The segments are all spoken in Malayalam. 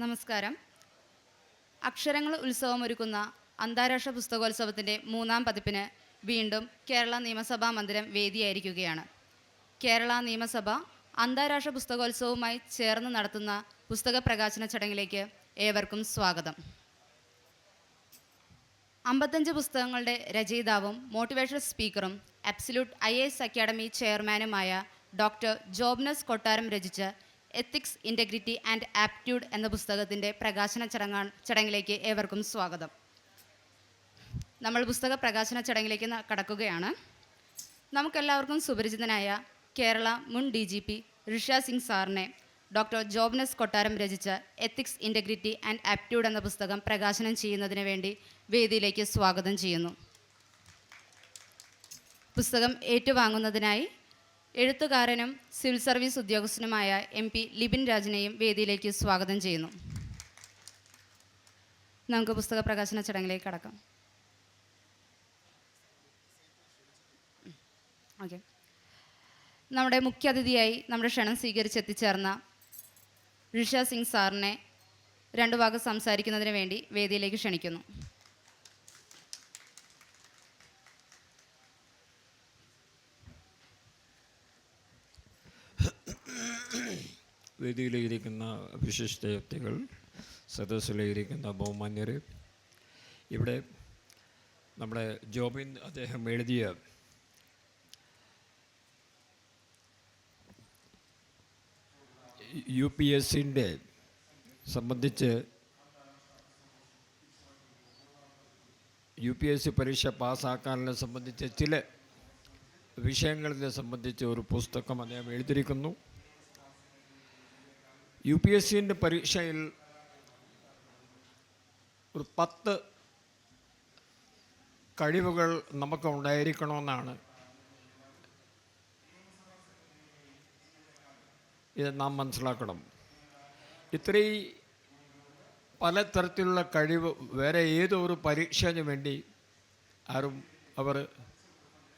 നമസ്കാരം. അക്ഷരങ്ങൾ ഉത്സവം ഒരുക്കുന്ന അന്താരാഷ്ട്ര പുസ്തകോത്സവത്തിന്റെ മൂന്നാം പതിപ്പിന് വീണ്ടും കേരള നിയമസഭാ മന്ദിരം വേദിയായിരിക്കുകയാണ്. കേരള നിയമസഭ അന്താരാഷ്ട്ര പുസ്തകോത്സവവുമായി ചേർന്ന് നടത്തുന്ന പുസ്തക പ്രകാശന ചടങ്ങിലേക്ക് ഏവർക്കും സ്വാഗതം. അമ്പത്തഞ്ച് പുസ്തകങ്ങളുടെ രചയിതാവും മോട്ടിവേഷണൽ സ്പീക്കറും അബ്സല്യൂട്ട് ഐ എസ് അക്കാഡമി ചെയർമാനുമായ ഡോക്ടർ ജോബ്നസ് കൊട്ടാരം രചിച്ച എത്തിക്സ് ഇന്റഗ്രിറ്റി ആൻഡ് ആപ്റ്റ്യൂഡ് എന്ന പുസ്തകത്തിന്റെ പ്രകാശന ചടങ്ങാ ചടങ്ങിലേക്ക് ഏവർക്കും സ്വാഗതം. നമ്മൾ പുസ്തക പ്രകാശന ചടങ്ങിലേക്ക് കടക്കുകയാണ്. നമുക്കെല്ലാവർക്കും സുപരിചിതനായ കേരള മുൻ D G P Risha Singh സാറിനെ ഡോക്ടർ ജോബ്നസ് കൊട്ടാരം രചിച്ച എത്തിക്സ് ഇന്റഗ്രിറ്റി ആൻഡ് ആപ്റ്റ്യൂഡ് എന്ന പുസ്തകം പ്രകാശനം ചെയ്യുന്നതിന് വേണ്ടി വേദിയിലേക്ക് സ്വാഗതം ചെയ്യുന്നു. പുസ്തകം ഏറ്റുവാങ്ങുന്നതിനായി എഴുത്തുകാരനും സിവിൽ സർവീസ് ഉദ്യോഗസ്ഥനുമായ എം പി ലിബിൻ രാജിനെയും വേദിയിലേക്ക് സ്വാഗതം ചെയ്യുന്നു. നമുക്ക് പുസ്തക പ്രകാശന ചടങ്ങിലേക്ക് കടക്കാം. ഓക്കെ. നമ്മുടെ മുഖ്യാതിഥിയായി നമ്മുടെ ക്ഷണം സ്വീകരിച്ചെത്തിച്ചേർന്ന ഋഷ സിംഗ് സാറിനെ രണ്ടു വാക്ക് സംസാരിക്കുന്നതിന് വേണ്ടി വേദിയിലേക്ക് ക്ഷണിക്കുന്നു. വേദിയിലിരിക്കുന്ന വിശിഷ്ട വ്യക്തികൾ സദസ്സിലിരിക്കുന്ന ബഹുമാന്യർ ഇവിടെ നമ്മുടെ ജോബിൻ അദ്ദേഹം എഴുതിയ യു പി എസ് സിന്റെ സംബന്ധിച്ച് യു പി എസ് സി പരീക്ഷ പാസ്സാക്കാനെ സംബന്ധിച്ച് ചില വിഷയങ്ങളെ സംബന്ധിച്ച് ഒരു പുസ്തകം അദ്ദേഹം എഴുതിയിരിക്കുന്നു. യു പി എസ് സിന്റെ പരീക്ഷയിൽ ഒരു പത്ത് കഴിവുകൾ നമുക്ക് ഉണ്ടായിരിക്കണമെന്നാണ് ഇത് നാം മനസ്സിലാക്കണം. ഇത്രയും പലതരത്തിലുള്ള കഴിവ് വേറെ ഏതൊരു പരീക്ഷയ്ക്ക് വേണ്ടി ആരും അവർ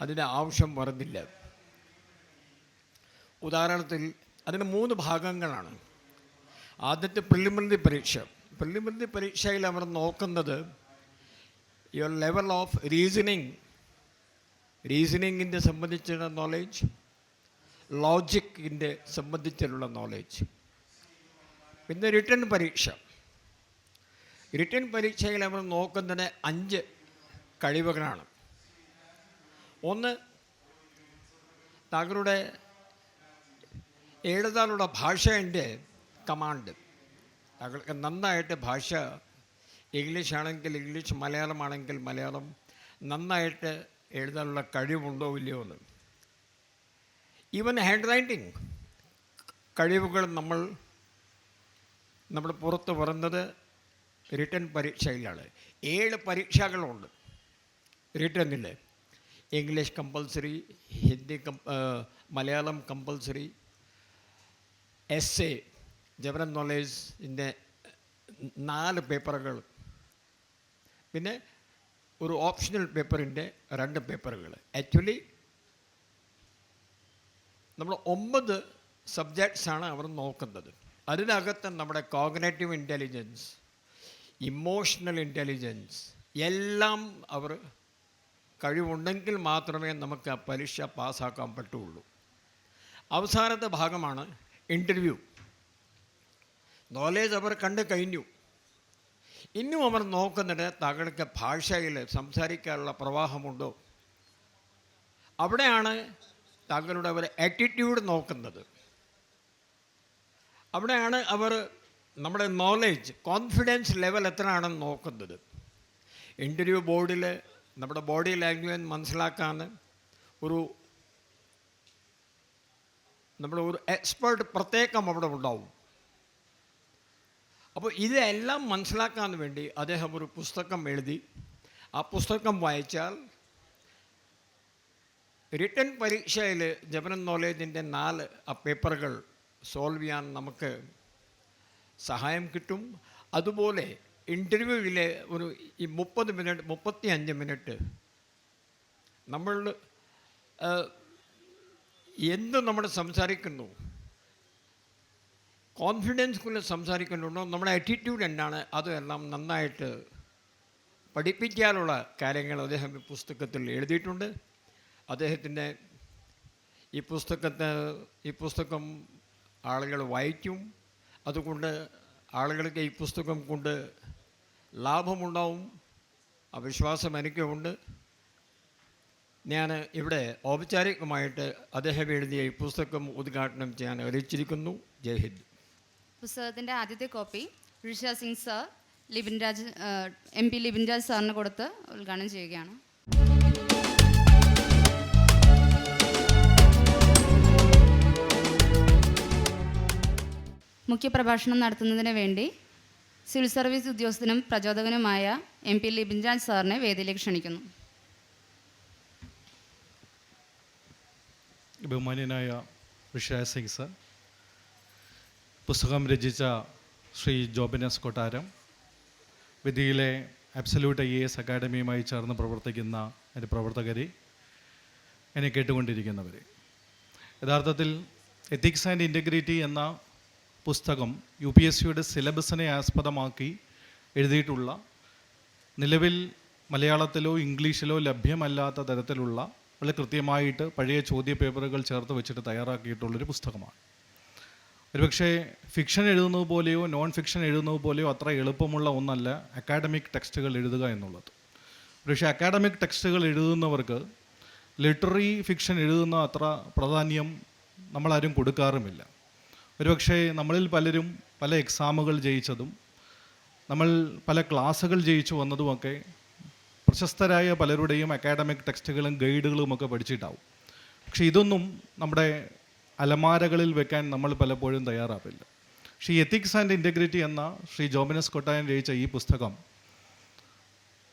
അതിന്റെ ആവശ്യം വരുന്നില്ല. ഉദാഹരണത്തിൽ അതിന് മൂന്ന് ഭാഗങ്ങളാണ്. ആദ്യത്തെ പ്രിലിമിനറി പരീക്ഷ. പ്രിലിമിനറി പരീക്ഷയിൽ അവർ നോക്കുന്നത് യുവർ ലെവൽ ഓഫ് റീസണിങ് റീസണിങ്ങിന്റെ സംബന്ധിച്ചുള്ള നോളേജ് ലോജിക്കിന്റെ സംബന്ധിച്ചുള്ള നോളേജ് പിന്നെ റിട്ടേൺ പരീക്ഷ. റിട്ടേൺ പരീക്ഷയിൽ അവർ നോക്കുന്നത് അഞ്ച് കഴിവുകളാണ്. ഒന്ന് താങ്കളുടെ എഴുതാനുള്ള ഭാഷേന്റെ കമാൻഡ്. താങ്കൾക്ക് നന്നായിട്ട് ഭാഷ ഇംഗ്ലീഷ് ആണെങ്കിൽ ഇംഗ്ലീഷ് മലയാളമാണെങ്കിൽ മലയാളം നന്നായിട്ട് എഴുതാനുള്ള കഴിവുണ്ടോ ഇല്ലയോ എന്ന്. ഈവൻ ഹാൻഡ് റൈറ്റിംഗ് കഴിവുകൾ നമ്മൾ നമ്മൾ പുറത്ത് പറയുന്നത് റിട്ടേൺ പരീക്ഷയിലാണ്. ഏഴ് പരീക്ഷകളുണ്ട്. റിട്ടേണിൽ English compulsory Hindi cum Malayalam compulsory S A general നോളേജിന്റെ നാല് പേപ്പറുകൾ. പിന്നെ ഒരു ഓപ്ഷണൽ പേപ്പറിന്റെ രണ്ട് പേപ്പറുകൾ. ആക്ച്വലി നമ്മൾ ഒമ്പത് സബ്ജക്ട്സാണ് അവർ നോക്കുന്നത്. അതിനകത്ത് നമ്മുടെ കോഗ്നേറ്റീവ് ഇന്റലിജൻസ് ഇമോഷണൽ ഇന്റലിജൻസ് എല്ലാം അവർ കഴിവുണ്ടെങ്കിൽ മാത്രമേ നമുക്ക് ആ പരീക്ഷ പാസ്സാക്കാൻ പറ്റുള്ളൂ. അവസാനത്തെ ഭാഗമാണ് ഇന്റർവ്യൂ. നോളേജ് അവർ കണ്ടു കഴിഞ്ഞു. ഇന്നും അവർ നോക്കുന്നത് താങ്കൾക്ക് ഭാഷയിൽ സംസാരിക്കാനുള്ള പ്രവാഹമുണ്ടോ? അവിടെയാണ് തങ്ങളുടെ അവർ ആറ്റിറ്റ്യൂഡ് നോക്കുന്നത്. അവിടെയാണ് അവർ നമ്മുടെ നോളേജ് കോൺഫിഡൻസ് ലെവൽ എത്രയാണെന്ന് നോക്കുന്നത്. ഇന്റർവ്യൂ ബോർഡിൽ നമ്മുടെ ബോഡി ലാംഗ്വേജ് മനസ്സിലാക്കാൻ ഒരു നമ്മുടെ ഒരു എക്സ്പേർട്ട് പ്രത്യേകം അവിടെ ഉണ്ടാവും. അപ്പോൾ ഇതെല്ലാം മനസ്സിലാക്കാൻ വേണ്ടി അദ്ദേഹം ഒരു പുസ്തകം എഴുതി. ആ പുസ്തകം വായിച്ചാൽ റിട്ടേൺ പരീക്ഷയിൽ ജനറൽ നോളേജിന്റെ നാല് ആ പേപ്പറുകൾ സോൾവ് ചെയ്യാൻ നമുക്ക് സഹായം കിട്ടും. അതുപോലെ ഇന്റർവ്യൂവിലെ ഒരു ഈ മുപ്പത് മിനിറ്റ് മുപ്പത്തി അഞ്ച് മിനിറ്റ് നമ്മൾ എന്ത് നമ്മൾ സംസാരിക്കുന്നു? കോൺഫിഡൻസ്ഫുള്ള് സംസാരിക്കുന്നുണ്ടോ നമ്മുടെ ആറ്റിറ്റ്യൂഡ് എന്താണ്? അതെല്ലാം നന്നായിട്ട് പഠിപ്പിക്കാനുള്ള കാര്യങ്ങൾ അദ്ദേഹം ഈ പുസ്തകത്തിൽ എഴുതിയിട്ടുണ്ട്. അദ്ദേഹത്തിന്റെ ഈ പുസ്തകത്തെ ഈ പുസ്തകം ആളുകൾ വായിക്കും. അതുകൊണ്ട് ആളുകൾക്ക് ഈ പുസ്തകം കൊണ്ട് ലാഭമുണ്ടാവും. ആ വിശ്വാസം എനിക്കുണ്ട്. ഞാൻ ഇവിടെ ഔപചാരികമായിട്ട് അദ്ദേഹം എഴുതിയ ഈ പുസ്തകം ഉദ്ഘാടനം ചെയ്യാൻ അറിയിച്ചിരിക്കുന്നു. ജയ് ഹിന്ദ്. പുസ്തകത്തിന്റെ ആദ്യത്തെ copy Rishi Singh sir Libin Raj M P Libin Raj സാറിന് കൊടുത്ത് ഉദ്ഘാടനം ചെയ്യുകയാണ്. മുഖ്യപ്രഭാഷണം നടത്തുന്നതിന് വേണ്ടി സിവിൽ സർവീസ് ഉദ്യോഗസ്ഥനും പ്രചോദകനുമായ എം പി ലിബിൻ രാജ് സാറിനെ വേദിയിലേക്ക് ക്ഷണിക്കുന്നു. ബഹുമാന്യനായ ഋഷിരാജ് സിംഗ് സർ പുസ്തകം രചിച്ച ശ്രീ ജോബിനസ് കൊട്ടാരം വിധിയിലെ അബ്സല്യൂട്ട് ഐ എസ് അക്കാഡമിയുമായി ചേർന്ന് പ്രവർത്തിക്കുന്ന എന്റെ പ്രവർത്തകരെ എന്നെ കേട്ടുകൊണ്ടിരിക്കുന്നവർ. യഥാർത്ഥത്തിൽ എത്തിക്സ് ആൻഡ് ഇന്റഗ്രിറ്റി എന്ന പുസ്തകം യു പി എസ് സിയുടെ സിലബസിനെ ആസ്പദമാക്കി എഴുതിയിട്ടുള്ള നിലവിൽ മലയാളത്തിലോ ഇംഗ്ലീഷിലോ ലഭ്യമല്ലാത്ത തരത്തിലുള്ള വളരെ കൃത്യമായിട്ട് പഴയ ചോദ്യ പേപ്പറുകൾ ചേർത്ത് വെച്ചിട്ട് തയ്യാറാക്കിയിട്ടുള്ളൊരു പുസ്തകമാണ്. ഒരുപക്ഷെ ഫിക്ഷൻ എഴുതുന്നത് പോലെയോ നോൺ ഫിക്ഷൻ എഴുതുന്നത് പോലെയോ അത്ര എളുപ്പമുള്ള ഒന്നല്ല അക്കാഡമിക് ടെക്സ്റ്റുകൾ എഴുതുക എന്നുള്ളത്. പക്ഷേ അക്കാഡമിക് ടെക്സ്റ്റുകൾ എഴുതുന്നവർക്ക് ലിറ്റററി ഫിക്ഷൻ എഴുതുന്ന അത്ര പ്രാധാന്യം നമ്മളാരും കൊടുക്കാറുമില്ല. ഒരുപക്ഷെ നമ്മളിൽ പലരും പല എക്സാമുകൾ ജയിച്ചതും നമ്മൾ പല ക്ലാസ്സുകൾ ജയിച്ചു വന്നതുമൊക്കെ പ്രശസ്തരായ പലരുടെയും അക്കാഡമിക് ടെക്സ്റ്റുകളും ഗൈഡുകളുമൊക്കെ പഠിച്ചിട്ടാവും. പക്ഷെ ഇതൊന്നും നമ്മുടെ അലമാരകളിൽ വെക്കാൻ നമ്മൾ പലപ്പോഴും തയ്യാറാവില്ല. ഈ എത്തിക്സ് ആൻഡ് ഇന്റഗ്രിറ്റി എന്ന ശ്രീ ജോമിനസ് കൊട്ടായൻ രചിച്ച ഈ പുസ്തകം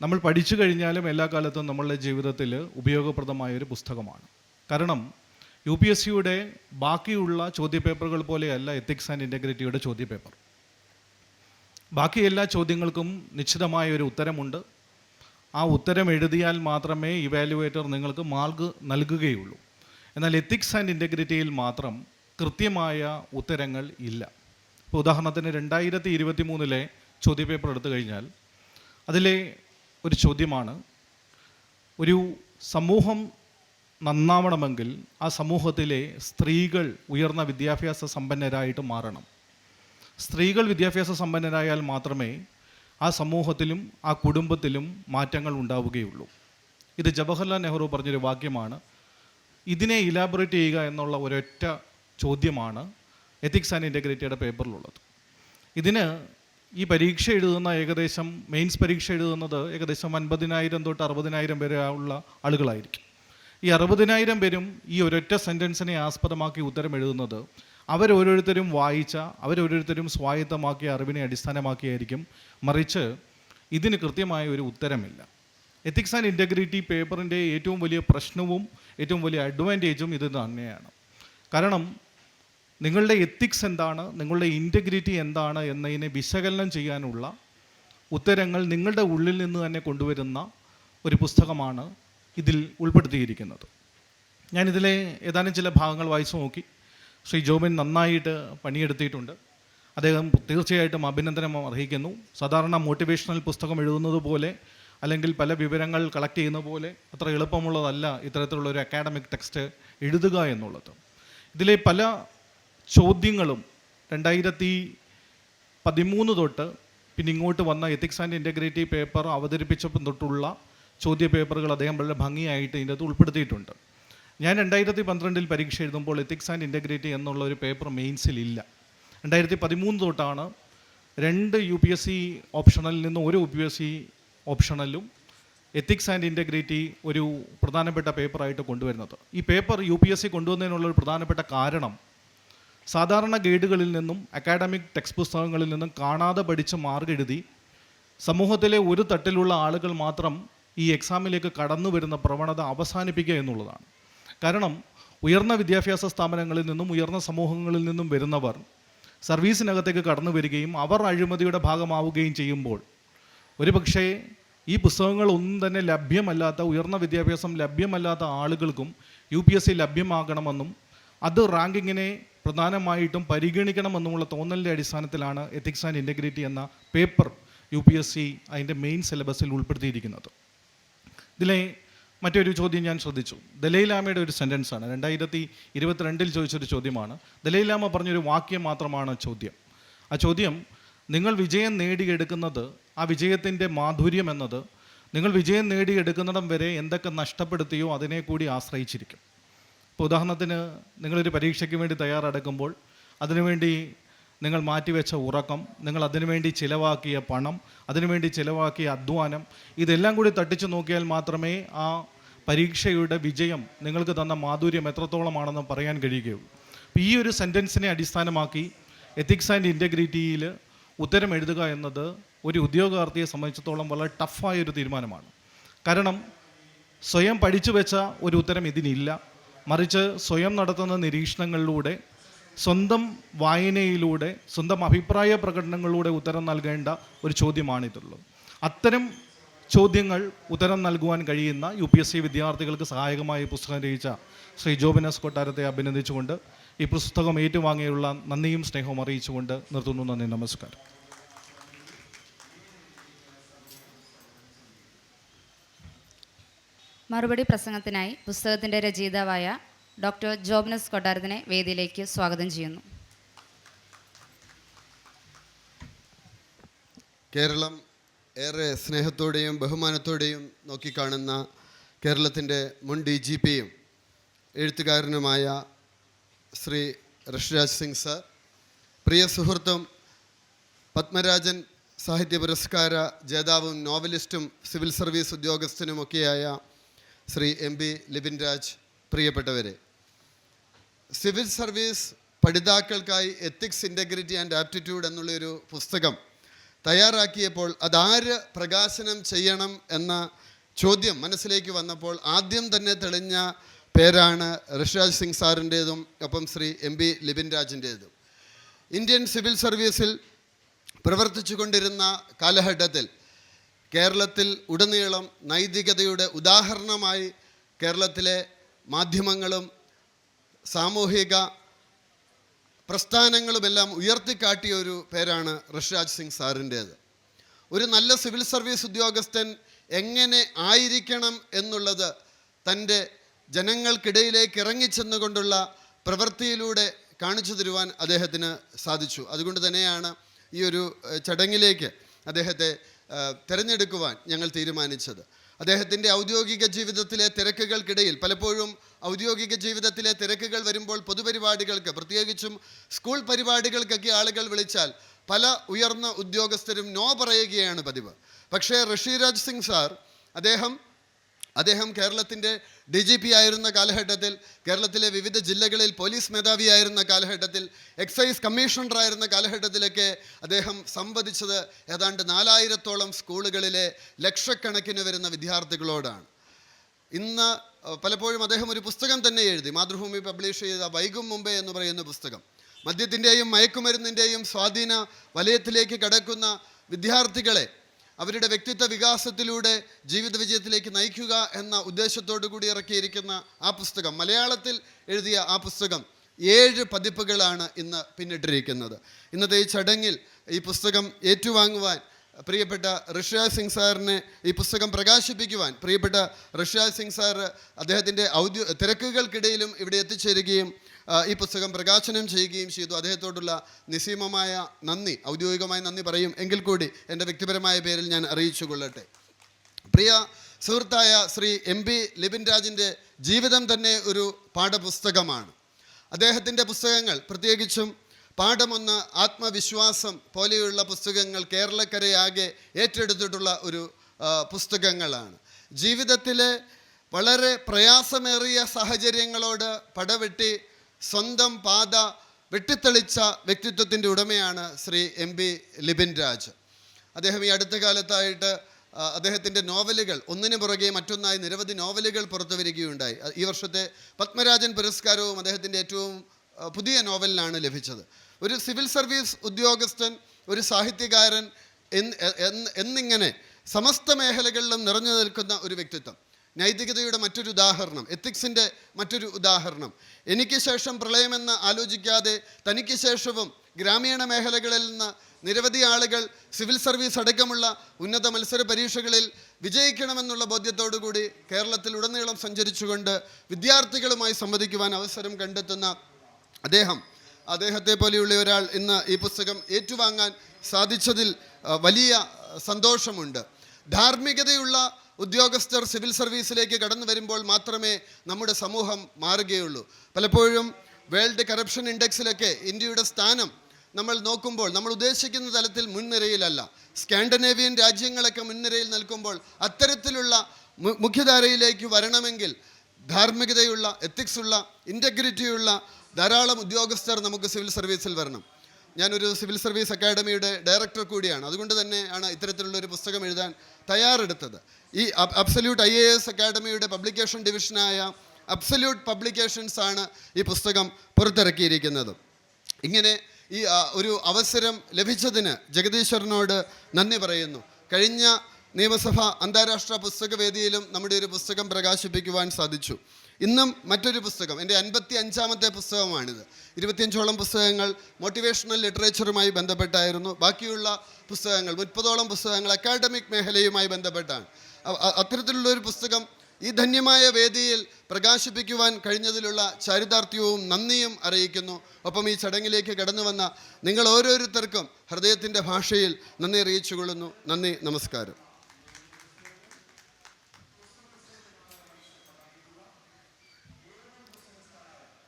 നമ്മൾ പഠിച്ചു കഴിഞ്ഞാലും എല്ലാ കാലത്തും നമ്മളുടെ ജീവിതത്തിൽ ഉപയോഗപ്രദമായ ഒരു പുസ്തകമാണ്. കാരണം യു പി എസ് സിയുടെ ബാക്കിയുള്ള ചോദ്യപേപ്പറുകൾ പോലെയല്ല എത്തിക്സ് ആൻഡ് ഇന്റഗ്രിറ്റിയുടെ ചോദ്യപേപ്പർ. ബാക്കി എല്ലാ ചോദ്യങ്ങൾക്കും നിശ്ചിതമായ ഒരു ഉത്തരമുണ്ട്. ആ ഉത്തരം എഴുതിയാൽ മാത്രമേ ഇവാലുവേറ്റർ നിങ്ങൾക്ക് മാർക്ക് നൽകുകയുള്ളൂ. എന്നാൽ എത്തിക്സ് ആൻഡ് ഇന്റഗ്രിറ്റിയിൽ മാത്രം കൃത്യമായ ഉത്തരങ്ങൾ ഇല്ല. ഇപ്പോൾ ഉദാഹരണത്തിന് രണ്ടായിരത്തി ഇരുപത്തി മൂന്നിലെ ചോദ്യപേപ്പർ എടുത്തു കഴിഞ്ഞാൽ അതിലെ ഒരു ചോദ്യമാണ് ഒരു സമൂഹം നന്നാവണമെങ്കിൽ ആ സമൂഹത്തിലെ സ്ത്രീകൾ ഉയർന്ന വിദ്യാഭ്യാസ സമ്പന്നരായിട്ട് മാറണം. സ്ത്രീകൾ വിദ്യാഭ്യാസ സമ്പന്നരായാൽ മാത്രമേ ആ സമൂഹത്തിലും ആ കുടുംബത്തിലും മാറ്റങ്ങൾ ഉണ്ടാവുകയുള്ളൂ. ഇത് ജവഹർലാൽ നെഹ്റു പറഞ്ഞൊരു വാക്യമാണ് ഇതിനെ ഇലാബറേറ്റ് ചെയ്യുക എന്നുള്ള ഒരൊറ്റ ചോദ്യമാണ് എത്തിക്സ് ആൻഡ് ഇന്റഗ്രിറ്റിയുടെ പേപ്പറിലുള്ളത് ഇതിന് ഈ പരീക്ഷ എഴുതുന്ന ഏകദേശം മെയിൻസ് പരീക്ഷ എഴുതുന്നത് ഏകദേശം അൻപതിനായിരം തൊട്ട് അറുപതിനായിരം വരെ ഉള്ള ആളുകളായിരിക്കും. ഈ അറുപതിനായിരം പേരും ഈ ഒരൊറ്റ സെന്റൻസിനെ ആസ്പദമാക്കി ഉത്തരം എഴുതുന്നത് അവരോരോരുത്തരും വായിച്ച അവരോരോരുത്തരും സ്വായത്തമാക്കിയ അറിവിനെ അടിസ്ഥാനമാക്കിയായിരിക്കും. മറിച്ച് ഇതിന് കൃത്യമായ ഒരു ഉത്തരമില്ല. എത്തിക്സ് ആൻഡ് ഇന്റഗ്രിറ്റി പേപ്പറിന്റെ ഏറ്റവും വലിയ പ്രശ്നവും ഏറ്റവും വലിയ അഡ്വാന്റേജും ഇത് തന്നെയാണ്. കാരണം നിങ്ങളുടെ എത്തിക്സ് എന്താണ് നിങ്ങളുടെ ഇന്റഗ്രിറ്റി എന്താണ് എന്നതിനെ വിശകലനം ചെയ്യാനുള്ള ഉത്തരങ്ങൾ നിങ്ങളുടെ ഉള്ളിൽ നിന്ന് തന്നെ കൊണ്ടുവരുന്ന ഒരു പുസ്തകമാണ് ഇതിൽ ഉൾപ്പെടുത്തിയിരിക്കുന്നത്. ഞാനിതിലെ ഏതാനും ചില ഭാഗങ്ങൾ വായിച്ചു നോക്കി. ശ്രീ ജോബിൻ നന്നായിട്ട് പണിയെടുത്തിയിട്ടുണ്ട്. അദ്ദേഹം തീർച്ചയായിട്ടും അഭിനന്ദനം അർഹിക്കുന്നു. സാധാരണ മോട്ടിവേഷണൽ പുസ്തകം എഴുതുന്നത് പോലെ അല്ലെങ്കിൽ പല വിവരങ്ങൾ കളക്ട് ചെയ്യുന്ന പോലെ അത്ര എളുപ്പമുള്ളതല്ല ഇത്തരത്തിലുള്ള ഒരു അക്കാഡമിക് ടെക്സ്റ്റ് എഴുതുക എന്നുള്ളത്. ഇതിലെ പല ചോദ്യങ്ങളും രണ്ടായിരത്തി പതിമൂന്ന് തൊട്ട് പിന്നെ ഇങ്ങോട്ട് വന്ന എത്തിക്സ് ആൻഡ് ഇന്റഗ്രിറ്റി പേപ്പർ അവതരിപ്പിച്ചപ്പം തൊട്ടുള്ള ചോദ്യ പേപ്പറുകൾ അദ്ദേഹം വളരെ ഭംഗിയായിട്ട് ഇതിന്റെ അകത്ത് ഉൾപ്പെടുത്തിയിട്ടുണ്ട്. ഞാൻ രണ്ടായിരത്തി പന്ത്രണ്ടിൽ പരീക്ഷ എഴുതുമ്പോൾ എത്തിക്സ് ആൻഡ് ഇന്റഗ്രിറ്റി എന്നുള്ള ഒരു പേപ്പർ മെയിൻസിൽ ഇല്ല. രണ്ടായിരത്തി പതിമൂന്ന് തൊട്ടാണ് രണ്ട് യു പി എസ് സി ഓപ്ഷണലിൽ നിന്ന് ഒരു യു പി എസ് സി ഓപ്ഷണലും എത്തിക്സ് ആൻഡ് ഇന്റഗ്രിറ്റി ഒരു പ്രധാനപ്പെട്ട പേപ്പറായിട്ട് കൊണ്ടുവരുന്നത്. ഈ paper U P S C കൊണ്ടുവന്നതിനുള്ള ഒരു പ്രധാനപ്പെട്ട കാരണം സാധാരണ ഗൈഡുകളിൽ നിന്നും അക്കാഡമിക് ടെക്സ്റ്റ് പുസ്തകങ്ങളിൽ നിന്നും കാണാതെ പഠിച്ച് മാർക്ക് എഴുതി സമൂഹത്തിലെ ഒരു തട്ടിലുള്ള ആളുകൾ മാത്രം ഈ എക്സാമിലേക്ക് കടന്നു വരുന്ന പ്രവണത അവസാനിപ്പിക്കുക എന്നുള്ളതാണ്. കാരണം ഉയർന്ന വിദ്യാഭ്യാസ സ്ഥാപനങ്ങളിൽ നിന്നും ഉയർന്ന സമൂഹങ്ങളിൽ നിന്നും വരുന്നവർ സർവീസിനകത്തേക്ക് കടന്നു വരികയും അവർ അഴിമതിയുടെ ഭാഗമാവുകയും ചെയ്യുമ്പോൾ ഒരുപക്ഷേ ഈ പുസ്തകങ്ങൾ ഒന്നും തന്നെ ലഭ്യമല്ലാത്ത ഉയർന്ന വിദ്യാഭ്യാസം ലഭ്യമല്ലാത്ത ആളുകൾക്കും യു പി എസ് സി ലഭ്യമാകണമെന്നും അത് റാങ്കിങ്ങിനെ പ്രധാനമായിട്ടും പരിഗണിക്കണമെന്നുമുള്ള തോന്നലിന്റെ അടിസ്ഥാനത്തിലാണ് എത്തിക്സ് ആൻഡ് ഇന്റഗ്രിറ്റി എന്ന paper U P S C അതിന്റെ മെയിൻ സിലബസിൽ ഉൾപ്പെടുത്തിയിരിക്കുന്നത്. ഇതിലെ മറ്റൊരു ചോദ്യം ഞാൻ ശ്രദ്ധിച്ചു. ദലൈലാമയുടെ ഒരു സെന്റൻസ് ആണ്. രണ്ടായിരത്തി ഇരുപത്തിരണ്ടിൽ ചോദിച്ചൊരു ചോദ്യമാണ്. ദലൈലാമ പറഞ്ഞൊരു വാക്യം മാത്രമാണ് ചോദ്യം. ആ ചോദ്യം നിങ്ങൾ വിജയം നേടിയെടുക്കുന്നത് ആ വിജയത്തിന്റെ മാധുര്യം എന്നത് നിങ്ങൾ വിജയം നേടിയെടുക്കുന്നിടം വരെ എന്തൊക്കെ നഷ്ടപ്പെടുത്തിയോ അതിനെ കൂടി ആശ്രയിച്ചിരിക്കും. ഇപ്പോൾ ഉദാഹരണത്തിന് നിങ്ങളൊരു പരീക്ഷയ്ക്ക് വേണ്ടി തയ്യാറെടുക്കുമ്പോൾ അതിനുവേണ്ടി നിങ്ങൾ മാറ്റിവെച്ച ഉറക്കം നിങ്ങൾ അതിനുവേണ്ടി ചിലവാക്കിയ പണം അതിനുവേണ്ടി ചിലവാക്കിയ അധ്വാനം ഇതെല്ലാം കൂടി തട്ടിച്ചു നോക്കിയാൽ മാത്രമേ ആ പരീക്ഷയുടെ വിജയം നിങ്ങൾക്ക് തന്ന മാധുര്യം എത്രത്തോളമാണെന്ന് പറയാൻ കഴിയുകയുള്ളൂ. അപ്പോൾ ഈ ഒരു സെന്റൻസിനെ അടിസ്ഥാനമാക്കി എത്തിക്സ് ആൻഡ് ഇന്റഗ്രിറ്റിയിൽ ഉത്തരം എഴുതുക എന്നത് ഒരു ഉദ്യോഗാർത്ഥിയെ സംബന്ധിച്ചിടത്തോളം വളരെ ടഫായ ഒരു തീരുമാനമാണ്. കാരണം സ്വയം പഠിച്ചു വെച്ച ഒരു ഉത്തരം ഇതിനില്ല. മറിച്ച് സ്വയം നടത്തുന്ന നിരീക്ഷണങ്ങളിലൂടെ സ്വന്തം വായനയിലൂടെ സ്വന്തം അഭിപ്രായ പ്രകടനങ്ങളിലൂടെ ഉത്തരം നൽകേണ്ട ഒരു ചോദ്യമാണിതുള്ളത്. അത്തരം ചോദ്യങ്ങൾ ഉത്തരം നൽകുവാൻ കഴിയുന്ന യു പി എസ് സി വിദ്യാർത്ഥികൾക്ക് സഹായകമായ പുസ്തകം രചിച്ച ശ്രീ ജോബിനസ് കൊട്ടാരത്തെ അഭിനന്ദിച്ചുകൊണ്ട് ഈ പുസ്തകം ഏറ്റുവാങ്ങിയുള്ള നന്ദിയും സ്നേഹവും അറിയിച്ചുകൊണ്ട് നിർത്തുന്നു. നന്ദി നമസ്കാരം. മറുപടി പ്രസംഗത്തിനായി പുസ്തകത്തിന്റെ രചയിതാവായ ഡോക്ടർ ജോബ്നസ് കൊട്ടാരത്തിനെ വേദിയിലേക്ക് സ്വാഗതം ചെയ്യുന്നു. കേരളം ഏറെ സ്നേഹത്തോടെയും ബഹുമാനത്തോടെയും നോക്കിക്കാണുന്ന കേരളത്തിന്റെ മുൻ ഡി ജി പിയും എഴുത്തുകാരനുമായ ശ്രീ ഋഷിരാജ് സിംഗ് സർ പ്രിയ സുഹൃത്തും പത്മരാജൻ സാഹിത്യ പുരസ്കാര ജേതാവും നോവലിസ്റ്റും സിവിൽ സർവീസ് ഉദ്യോഗസ്ഥനുമൊക്കെയായ ശ്രീ എം ബി ലിബിൻ രാജ് പ്രിയപ്പെട്ടവരെ സിവിൽ സർവീസ് പഠിതാക്കൾക്കായി എത്തിക്സ് ഇന്റഗ്രിറ്റി ആൻഡ് ആപ്റ്റിറ്റ്യൂഡ് എന്നുള്ളൊരു പുസ്തകം തയ്യാറാക്കിയപ്പോൾ അതാര് പ്രകാശനം ചെയ്യണം എന്ന ചോദ്യം മനസ്സിലേക്ക് വന്നപ്പോൾ ആദ്യം തന്നെ തെളിഞ്ഞ പേരാണ് ഋഷിരാജ് സിംഗ് സാറിന്റേതും ഒപ്പം ശ്രീ എം ബി ലിബിൻ രാജിന്റേതും ഇന്ത്യൻ സിവിൽ സർവീസിൽ പ്രവർത്തിച്ചു കൊണ്ടിരുന്ന കാലഘട്ടത്തിൽ കേരളത്തിൽ ഉടനീളം നൈതികതയുടെ ഉദാഹരണമായി കേരളത്തിലെ മാധ്യമങ്ങളും സാമൂഹിക പ്രസ്ഥാനങ്ങളുമെല്ലാം ഉയർത്തിക്കാട്ടിയ ഒരു പേരാണ് ഋഷിരാജ് സിംഗ് സാറിന്റേത്. ഒരു നല്ല സിവിൽ സർവീസ് ഉദ്യോഗസ്ഥൻ എങ്ങനെ ആയിരിക്കണം എന്നുള്ളത് തന്റെ ജനങ്ങൾക്കിടയിലേക്ക് ഇറങ്ങിച്ചെന്നുകൊണ്ടുള്ള പ്രവൃത്തിയിലൂടെ കാണിച്ചു തരുവാൻ അദ്ദേഹത്തിന് സാധിച്ചു. അതുകൊണ്ട് തന്നെയാണ് ഈ ഒരു ചടങ്ങിലേക്ക് അദ്ദേഹത്തെ തിരഞ്ഞെടുക്കുവാൻ ഞങ്ങൾ തീരുമാനിച്ചത്. അദ്ദേഹത്തിന്റെ ഔദ്യോഗിക ജീവിതത്തിലെ തിരക്കുകൾക്കിടയിൽ പലപ്പോഴും ഔദ്യോഗിക ജീവിതത്തിലെ തിരക്കുകൾ വരുമ്പോൾ പൊതുപരിപാടികൾക്ക് പ്രത്യേകിച്ചും സ്കൂൾ പരിപാടികൾക്കൊക്കെ ആളുകൾ വിളിച്ചാൽ പല ഉയർന്ന ഉദ്യോഗസ്ഥരും നോ പറയുകയാണ് പതിവ്. പക്ഷേ ഋഷിരാജ് സിംഗ് സാർ അദ്ദേഹം അദ്ദേഹം കേരളത്തിന്റെ ഡി ജി പി ആയിരുന്ന കാലഘട്ടത്തിൽ കേരളത്തിലെ വിവിധ ജില്ലകളിൽ പോലീസ് മേധാവിയായിരുന്ന കാലഘട്ടത്തിൽ എക്സൈസ് കമ്മീഷണറായിരുന്ന കാലഘട്ടത്തിലൊക്കെ അദ്ദേഹം സംവദിച്ചത് ഏതാണ്ട് നാലായിരത്തോളം സ്കൂളുകളിലെ ലക്ഷക്കണക്കിന് വരുന്ന വിദ്യാർത്ഥികളോടാണ്. ഇന്ന് പലപ്പോഴും അദ്ദേഹം ഒരു പുസ്തകം തന്നെ എഴുതി മാതൃഭൂമി പബ്ലിഷ് ചെയ്ത വൈകും മുമ്പേ എന്ന് പറയുന്ന പുസ്തകം. മദ്യത്തിന്റെയും മയക്കുമരുന്നിന്റെയും സ്വാധീന വലയത്തിലേക്ക് കടക്കുന്ന വിദ്യാർത്ഥികളെ അവരുടെ വ്യക്തിത്വ വികാസത്തിലൂടെ ജീവിത വിജയത്തിലേക്ക് നയിക്കുക എന്ന ഉദ്ദേശത്തോടു കൂടി ഇറക്കിയിരിക്കുന്ന ആ പുസ്തകം മലയാളത്തിൽ എഴുതിയ ആ പുസ്തകം ഏഴ് പതിപ്പുകളാണ് ഇന്ന് പിന്നിട്ടിരിക്കുന്നത്. ഇന്നത്തെ ഈ ചടങ്ങിൽ ഈ പുസ്തകം ഏറ്റുവാങ്ങുവാൻ പ്രിയപ്പെട്ട ഋഷിരാജ് സിംഗ് സാറിനെ ഈ പുസ്തകം പ്രകാശിപ്പിക്കുവാൻ പ്രിയപ്പെട്ട ഋഷിരാജ് സിംഗ് സാർ അദ്ദേഹത്തിന്റെ ഔദ്യോ തിരക്കുകൾക്കിടയിലും ഇവിടെ എത്തിച്ചേരുകയും ഈ പുസ്തകം പ്രകാശനം ചെയ്യുകയും ചെയ്തു. അദ്ദേഹത്തോടുള്ള നിസീമമായ നന്ദി ഔദ്യോഗികമായ നന്ദി പറയും. എങ്കിൽ കൂടി എന്റെ വ്യക്തിപരമായ പേരിൽ ഞാൻ അറിയിച്ചു കൊള്ളട്ടെ. പ്രിയ സുഹൃത്തായ ശ്രീ എം പി ലിബിൻ രാജിന്റെ ജീവിതം തന്നെ ഒരു പാഠപുസ്തകമാണ്. അദ്ദേഹത്തിന്റെ പുസ്തകങ്ങൾ പ്രത്യേകിച്ചും പാഠമൊന്ന് ആത്മവിശ്വാസം പോലെയുള്ള പുസ്തകങ്ങൾ കേരളക്കരയാകെ ഏറ്റെടുത്തിട്ടുള്ള ഒരു പുസ്തകങ്ങളാണ്. ജീവിതത്തിലെ വളരെ പ്രയാസമേറിയ സാഹചര്യങ്ങളോട് പടവെട്ടി സ്വന്തം പാത വെട്ടിത്തെളിച്ച വ്യക്തിത്വത്തിന്റെ ഉടമയാണ് ശ്രീ എം പി ലിബിൻ രാജ്. അദ്ദേഹം ഈ അടുത്ത കാലത്തായിട്ട് അദ്ദേഹത്തിന്റെ നോവലുകൾ ഒന്നിന് പുറകെ മറ്റൊന്നായി നിരവധി നോവലുകൾ പുറത്തു വരികയുണ്ടായി. ഈ വർഷത്തെ പത്മരാജൻ പുരസ്കാരവും അദ്ദേഹത്തിന്റെ ഏറ്റവും പുതിയ നോവലിനാണ് ലഭിച്ചത്. ഒരു സിവിൽ സർവീസ് ഉദ്യോഗസ്ഥൻ ഒരു സാഹിത്യകാരൻ എന്നിങ്ങനെ സമസ്ത മേഖലകളിലും നിറഞ്ഞു നിൽക്കുന്ന ഒരു വ്യക്തിത്വം. നൈതികതയുടെ മറ്റൊരു ഉദാഹരണം എത്തിക്സിന്റെ മറ്റൊരു ഉദാഹരണം. എനിക്ക് ശേഷം പ്രളയമെന്ന് ആലോചിക്കാതെ തനിക്ക് ശേഷവും ഗ്രാമീണ മേഖലകളിൽ നിന്ന് നിരവധി ആളുകൾ സിവിൽ സർവീസ് അടക്കമുള്ള ഉന്നത മത്സര പരീക്ഷകളിൽ വിജയിക്കണമെന്നുള്ള ബോധ്യത്തോടുകൂടി കേരളത്തിൽ ഉടനീളം സഞ്ചരിച്ചുകൊണ്ട് വിദ്യാർത്ഥികളുമായി സംവദിക്കുവാൻ അവസരം കണ്ടെത്തുന്ന അദ്ദേഹം. അദ്ദേഹത്തെ പോലെയുള്ള ഒരാൾ ഇന്ന് ഈ പുസ്തകം ഏറ്റുവാങ്ങാൻ സാധിച്ചതിൽ വലിയ സന്തോഷമുണ്ട്. ധാർമ്മികതയുള്ള ഉദ്യോഗസ്ഥർ സിവിൽ സർവീസിലേക്ക് കടന്നു വരുമ്പോൾ മാത്രമേ നമ്മുടെ സമൂഹം മാറുകയുള്ളൂ. പലപ്പോഴും വേൾഡ് കറപ്ഷൻ ഇൻഡെക്സിലൊക്കെ ഇന്ത്യയുടെ സ്ഥാനം നമ്മൾ നോക്കുമ്പോൾ നമ്മൾ ഉദ്ദേശിക്കുന്ന തലത്തിൽ മുൻനിരയിലല്ല. സ്കാൻഡനേവിയൻ രാജ്യങ്ങളൊക്കെ മുൻനിരയിൽ നിൽക്കുമ്പോൾ അത്തരത്തിലുള്ള മുഖ്യധാരയിലേക്ക് വരണമെങ്കിൽ ധാർമ്മികതയുള്ള എത്തിക്സ് ഉള്ള ഇന്റഗ്രിറ്റിയുള്ള ധാരാളം ഉദ്യോഗസ്ഥർ നമുക്ക് സിവിൽ സർവീസിൽ വരണം. ഞാനൊരു സിവിൽ സർവീസ് അക്കാഡമിയുടെ ഡയറക്ടർ കൂടിയാണ്. അതുകൊണ്ട് തന്നെയാണ് ഇത്തരത്തിലുള്ള ഒരു പുസ്തകം എഴുതാൻ തയ്യാറെടുത്തത്. ഈ അബ്സല്യൂട്ട് ഐ എ എസ് അക്കാഡമിയുടെ പബ്ലിക്കേഷൻ ഡിവിഷനായ അബ്സല്യൂട്ട് പബ്ലിക്കേഷൻസ് ആണ് ഈ പുസ്തകം പുറത്തിറക്കിയിരിക്കുന്നത്. ഇങ്ങനെ ഈ ഒരു അവസരം ലഭിച്ചതിന് ജഗദീശ്വരനോട് നന്ദി പറയുന്നു. കഴിഞ്ഞ നിയമസഭ അന്താരാഷ്ട്ര പുസ്തകവേദിയിലും നമ്മുടെ ഒരു പുസ്തകം പ്രകാശിപ്പിക്കുവാൻ സാധിച്ചു. ഇന്നും മറ്റൊരു പുസ്തകം എന്റെ അൻപത്തി അഞ്ചാമത്തെ പുസ്തകമാണിത്. ഇരുപത്തിയഞ്ചോളം പുസ്തകങ്ങൾ മോട്ടിവേഷണൽ ലിറ്ററേച്ചറുമായി ബന്ധപ്പെട്ടായിരുന്നു. ബാക്കിയുള്ള പുസ്തകങ്ങൾ മുപ്പതോളം പുസ്തകങ്ങൾ അക്കാഡമിക് മേഖലയുമായി ബന്ധപ്പെട്ടാണ്. അത്തരത്തിലുള്ള ഒരു പുസ്തകം ഈ ധന്യമായ വേദിയിൽ പ്രകാശിപ്പിക്കുവാൻ കഴിഞ്ഞതിലുള്ള ചാരിതാർത്ഥ്യവും നന്ദിയും അറിയിക്കുന്നു. ഒപ്പം ഈ ചടങ്ങിലേക്ക് കടന്നു വന്ന നിങ്ങൾ ഓരോരുത്തർക്കും ഹൃദയത്തിന്റെ ഭാഷയിൽ നന്ദി അറിയിച്ചുകൊള്ളുന്നു. നന്ദി നമസ്കാരം.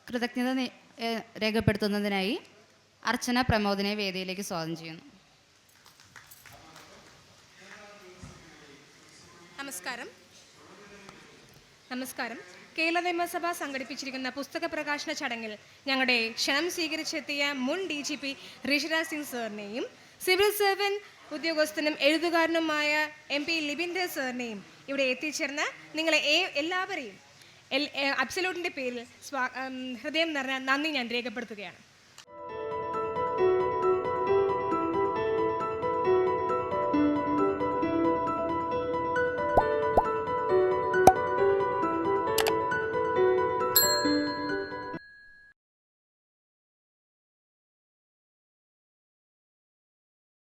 കൃതജ്ഞത രേഖപ്പെടുത്തുന്നതിനായി അർച്ചന പ്രമോദിനെ വേദിയിലേക്ക് സ്വാഗതം ചെയ്യുന്നു. നമസ്കാരം. നമസ്കാരം. കേരള നിയമസഭ സംഘടിപ്പിച്ചിരിക്കുന്ന പുസ്തക പ്രകാശന ചടങ്ങിൽ ഞങ്ങളുടെ ക്ഷണം സ്വീകരിച്ചെത്തിയ മുൻ D G P Rishiraj Singh സാറിനെയും civil servant ഉദ്യോഗസ്ഥനും എഴുതുകാരനുമായ എം പി ലിബിൻദർ സാറിനെയും ഇവിടെ എത്തിച്ചേർന്ന നിങ്ങളെ എല്ലാവരെയും അബ്സലൂട്ടിന്റെ പേരിൽ ഹൃദയം നിറഞ്ഞ നന്ദി ഞാൻ രേഖപ്പെടുത്തുകയാണ്.